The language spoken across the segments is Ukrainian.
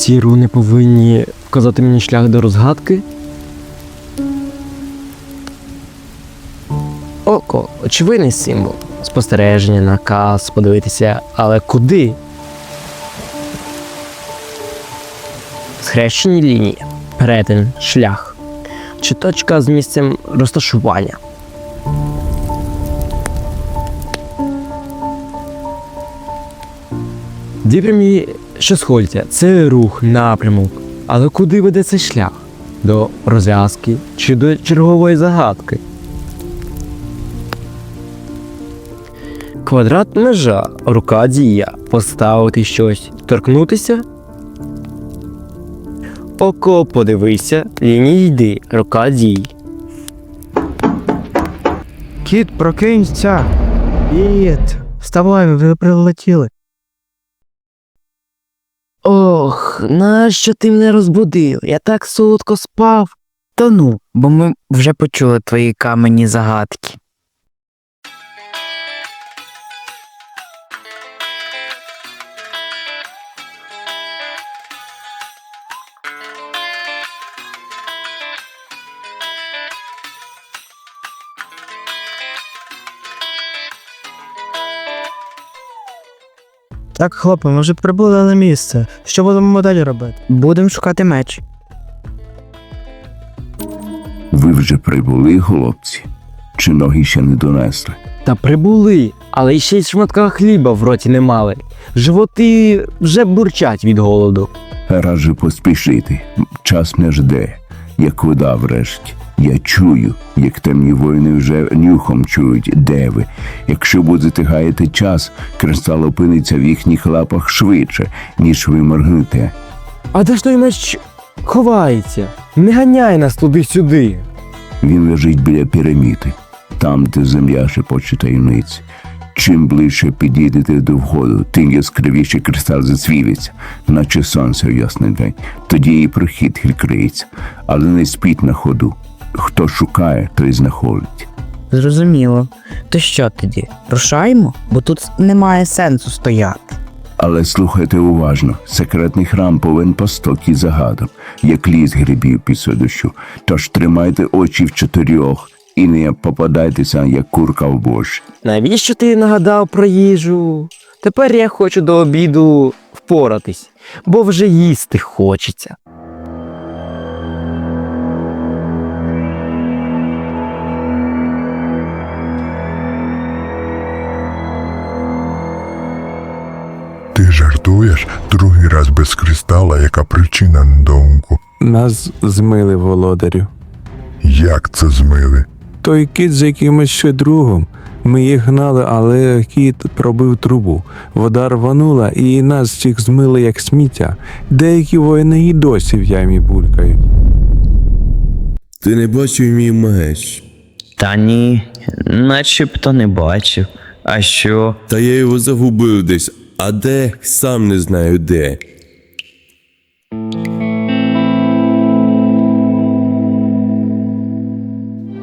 Ці руни повинні вказати мені шлях до розгадки. Око, очевидний символ. Спостереження, наказ, подивитися, але куди? Схрещені лінії, перетин, шлях. Чи точка з місцем розташування. Дві прямі що сходяться, це рух, напрямок. Але куди веде цей шлях? До розв'язки чи до чергової загадки? Квадрат межа, рука дія, поставити щось, торкнутися. Око подивися, лінії йди, рука дій. Кіт, прокинься. Кіт, вставай, ми прилетіли. Ох, нащо ти мене розбудив? Я так солодко спав. Та ну, бо ми вже почули твої камені загадки. Так, хлопці, ми вже прибули на місце. Що будемо далі робити? Будемо шукати меч. Ви вже прибули, хлопці? Чи ноги ще не донесли? Та прибули, але ще й шматка хліба в роті не мали. Животи вже бурчать від голоду. Раджу поспішити. Час не жде, як вода врешті. Я чую, як темні воїни вже нюхом чують, де ви. Якщо будете гаяти час, кристал опиниться в їхніх лапах швидше, ніж ви моргнете. А де ж той меч ховається? Не ганяй нас туди-сюди. Він лежить біля піраміди, там, де земля шепоче таємниці. Чим ближче підійдете до входу, тим яскравіше кристал засвітиться, наче сонце в ясний день. Тоді і прохід відкриється, але не спіть на ходу. Хто шукає, той знаходить. Зрозуміло. То що тоді? Рушаємо? Бо тут немає сенсу стояти. Але слухайте уважно, секретний храм повинен постоки загадок, як ліс грибів після дощу. Тож тримайте очі в чотирьох і не попадайтеся, як курка в борщ. Навіщо ти нагадав про їжу? Тепер я хочу до обіду впоратись, бо вже їсти хочеться. Жартуєш другий раз без кристала, яка причина недоумку? Нас змили володарю. Як це змили? Той кіт з якимось ще другом. Ми їх гнали, але кіт пробив трубу. Вода рванула і нас всіх змили як сміття. Деякі воїни і досі в ямі булькають. Ти не бачив мій меч. Та ні, начебто не бачив. А що? Та я його загубив десь, а де сам не знаю де.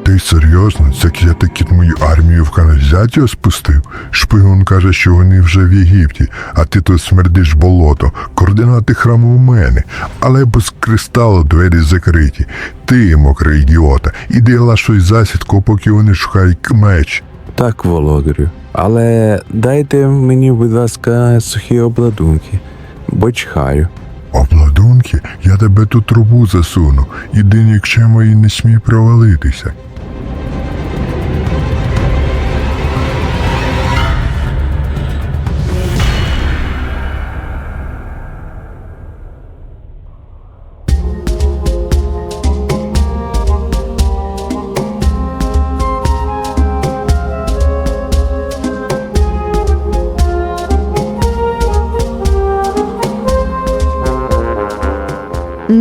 Ти серйозно? Це я кіт мою армію в каналізацію спустив? Шпигун каже, що вони вже в Єгипті, а ти тут смердиш болото. Координати храму у мене, але без кристалу двері закриті. Ти, мокрий ідіота, іди лашуй засідку, поки вони шукають меч. Так, володарю. Але дайте мені, будь ласка, сухі обладунки, бо чхаю. Обладунки, я тебе ту трубу засуну, іди нікчемо і не смій провалитися.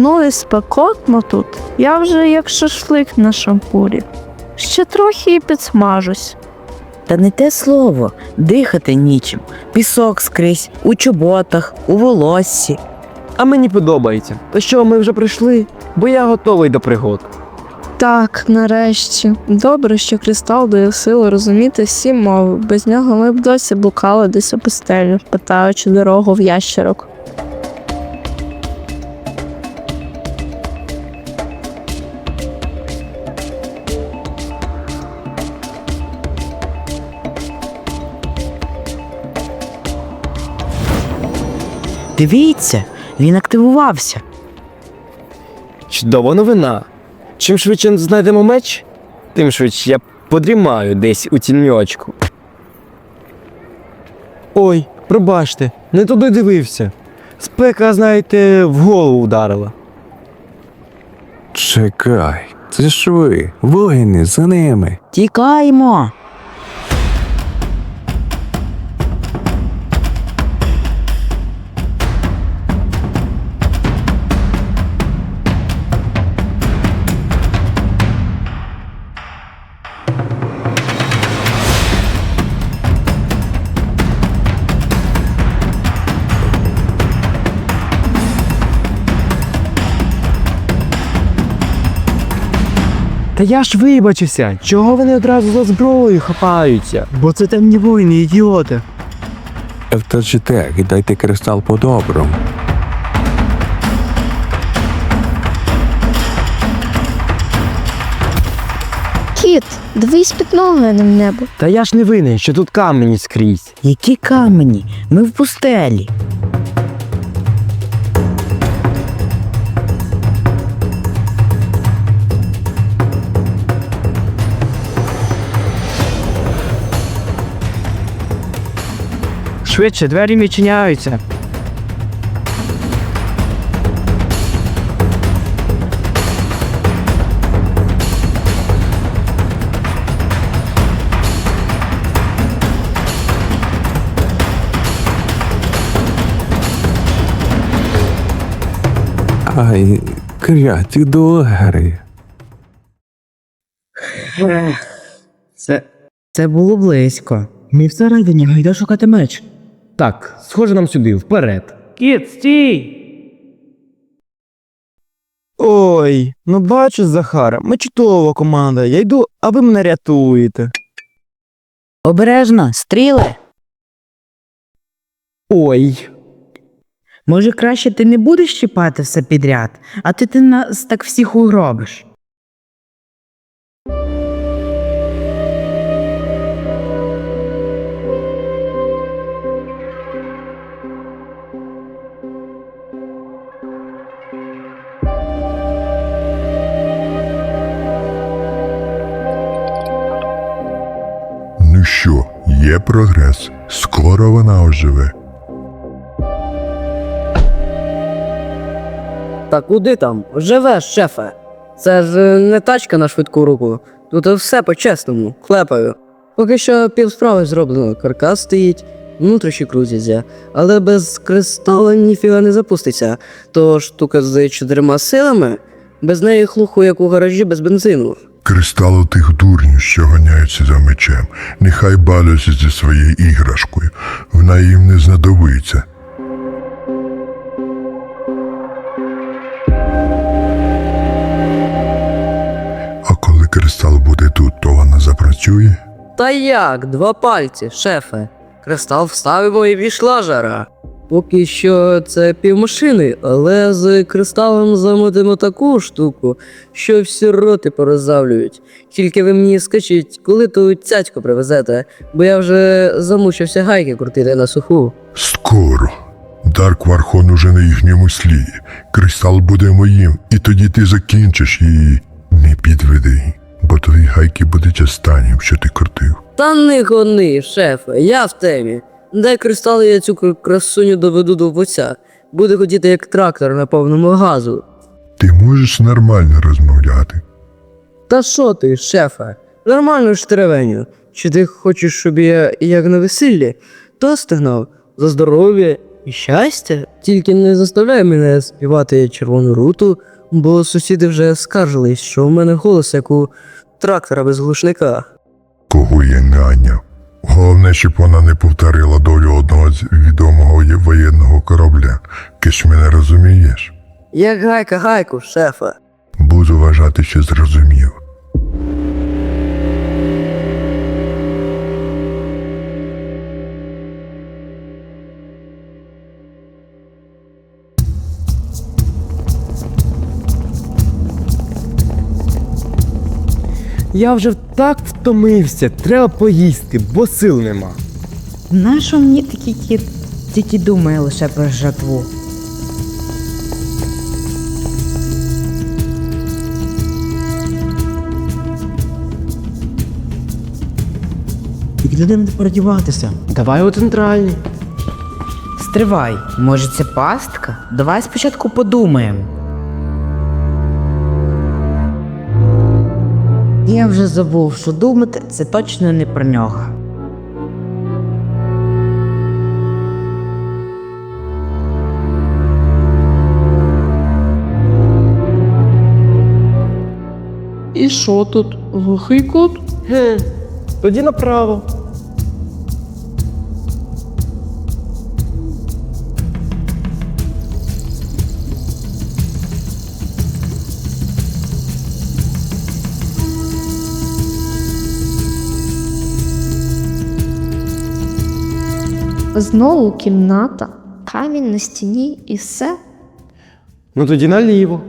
Ну і спекотно тут. Я вже як шашлик на шампурі. Ще трохи і підсмажусь. Та не те слово, дихати нічим. Пісок скрізь, у чоботах, у волоссі. А мені подобається. То що ми вже прийшли? Бо я готовий до пригод. Так, нарешті. Добре, що кристал дає сили розуміти всі мови. Без нього ми б досі блукали десь у пустелю, питаючи дорогу в ящерок. Дивіться, він активувався. Чудова новина. Чим швидше знайдемо меч, тим швидше я подрімаю десь у тіньочку. Ой, пробачте, не туди дивився. Спека, знаєте, в голову ударила. Чекай, це ж ви, воїни за ними. Тікаємо. Та я ж вибачився, чого вони одразу за зброєю хапаються? Бо це темні воїни, ідіоти. Втечете і дайте кристал по-доброму. Кіт, дивись під ноги, а не в небо. Та я ж не винен, що тут камені скрізь. Які камені? Ми в пустелі. Швидше, двері відчиняються. Ай, кляті догери. Це. Це було близько. Ми всередині, гайда шукати меч. Так, схоже нам сюди, вперед. Кіт, стій! Ой, ну бачиш, Захара, ми чудова команда. Я йду, а ви мене рятуєте. Обережно, стріли. Ой. Може, краще ти не будеш чіпати все підряд, а ти, ти нас так всіх угробиш. Прогрес. Скоро вона оживе. Та куди там? Живеш, шефе. Це ж е, не тачка на швидку руку. Тут все по-чесному, клепаю. Поки що півсправи зроблено, каркас стоїть, внутрішні крутяться, але без кристала ніфіга не запуститься. То штука з чотирма силами, без неї хлуху, як у гаражі без бензину. Кристал у тих дурнів, що ганяються за мечем. Нехай баляться зі своєю іграшкою. Вона їм не знадобиться. А коли кристал буде тут, то вона запрацює. Та як, два пальці, шефе. Кристал вставимо і війшла жара. Поки що це півмашини, але з кристалом замотимо таку штуку, що всі роти пороззавлюють. Тільки ви мені скажіть, коли ту цяцьку привезете, бо я вже замучився гайки крутити на суху. Скоро. Дарк Вархон уже на їхньому слії. Кристал буде моїм, і тоді ти закінчиш її. Не підведи, бо твої гайки будуть останнім, що ти крутив. Та не гони, шефе, я в темі. Дай кристали, я цю красуню доведу до вуця. Буде хотіти як трактор на повному газу. Ти можеш нормально розмовляти. Та що ти, шефе? Нормально ж теревеню. Чи ти хочеш, щоб я як на весіллі? То стигнав за здоров'я і щастя. Тільки не заставляй мене співати червону руту, бо сусіди вже скаржились, що в мене голос як у трактора без глушника. Кого я наняв. Головне, щоб вона не повторила долю одного з відомого воєнного корабля. Киш мене розумієш? Як гайка гайку, шефа. Буду вважати, що зрозумів. Я вже так втомився, треба поїсти, бо сил нема. Нащо мені такий кіт? тільки думає лише про жатву. І де не передіватися? Давай у центральній. Стривай, може це пастка? Давай спочатку подумаємо. Я вже забув, що думати це точно не про нього. І що тут? Глухий кут? Ге, тоді направо. Знову кімната, камінь на стіні і все. Ну тоді наліво.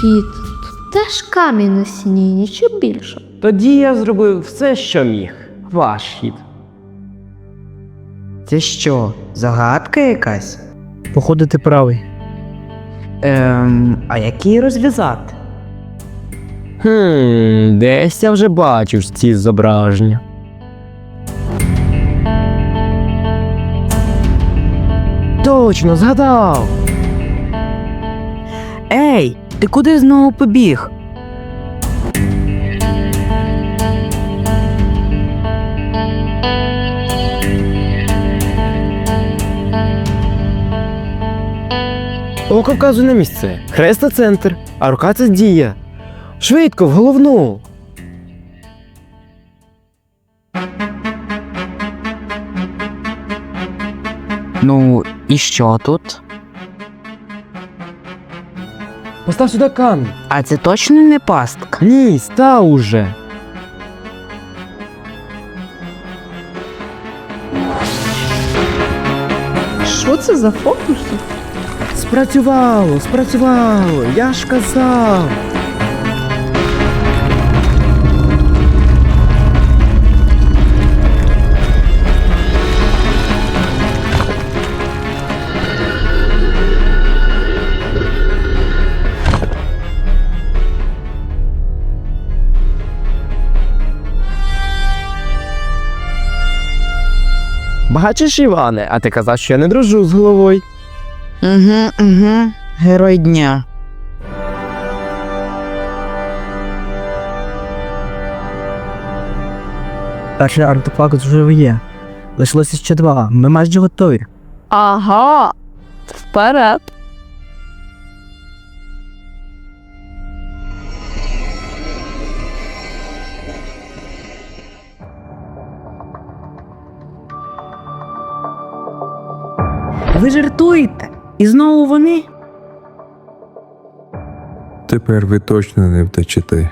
Кіт, тут теж камінь на стіні, нічого більше. Тоді я зробив все, що міг. Ваш хід. Це що, загадка якась? Походу, ти правий. Ем, а як її розв'язати? Хм, десь я вже бачив ці зображення. Точно, згадав. Ей, ти куди знову побіг? Око вказує на місце. Хрест на центр, а рука це дія. Швидко, в головну. Ну, і що тут? Постав сюди камінь. А це точно не пастка? Ні, став уже. Що це за фокуси? Спрацювало, спрацювало, я ж казав. Бачиш, Іване, а ти казав, що я не дружу з головою. Угу, угу. Герой дня. Перший артефакт вже є. Лишилося ще два. Ми майже готові. Ага. Вперед. Ви жартуєте? І знову вони? Тепер ви точно не втечете.